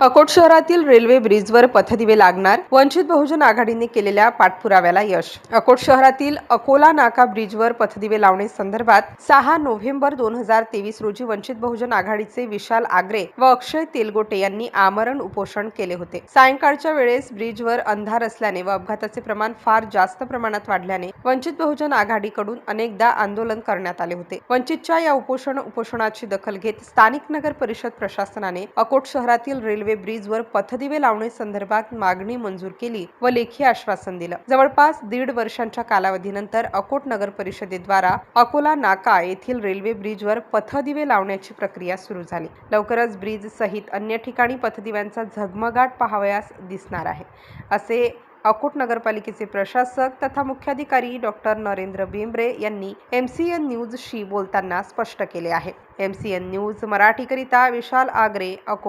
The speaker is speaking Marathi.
Akot शहरातील रेल्वे ब्रिजवर पथदिवे लागणार. वंचित बहुजन आघाडीने केलेल्या पाठपुराव्याला यश. अकोट शहरातील अकोला नाका ब्रिजवर पथदिवे लावणे संदर्भात सहा नोव्हेंबर दोन हजार तेवीस रोजी वंचित बहुजन आघाडीचे विशाल आग्रे व अक्षय तेलगोटे यांनी आमरण उपोषण केले होते. सायंकाळच्या वेळेस ब्रिजवर अंधार असल्याने व अपघाताचे प्रमाण फार जास्त प्रमाणात वाढल्याने वंचित बहुजन आघाडीकडून अनेकदा आंदोलन करण्यात आले होते. वंचितच्या या उपोषण उपोषणाची दखल घेत स्थानिक नगर परिषद प्रशासनाने अकोट शहरातील रेल्वे रेल्वे ब्रिजवर पथदिवे लावणे संदर्भात मागणी मंजूर केली व लेखी आश्वासन दिलं. जवळपास दीड वर्षांच्या कालावधीनंतर अकोट नगर परिषदेद्वारा अकोला नाका येथील रेल्वे ब्रिजवर पथदिवे लावण्याची प्रक्रिया सुरू झाली. लवकरच ब्रिज सहित अन्य ठिकाणी पथदिव्यांचा झगमगाट पाहावयास दिसणार आहे असे अकोट नगरपालिकेचे प्रशासक तथा मुख्याधिकारी डॉक्टर नरेंद्र बेंबरे यांनी एम सी एन न्यूजशी बोलताना स्पष्ट केले आहे. एम सी एन न्यूज मराठीकरिता विशाल आगरे अकोट.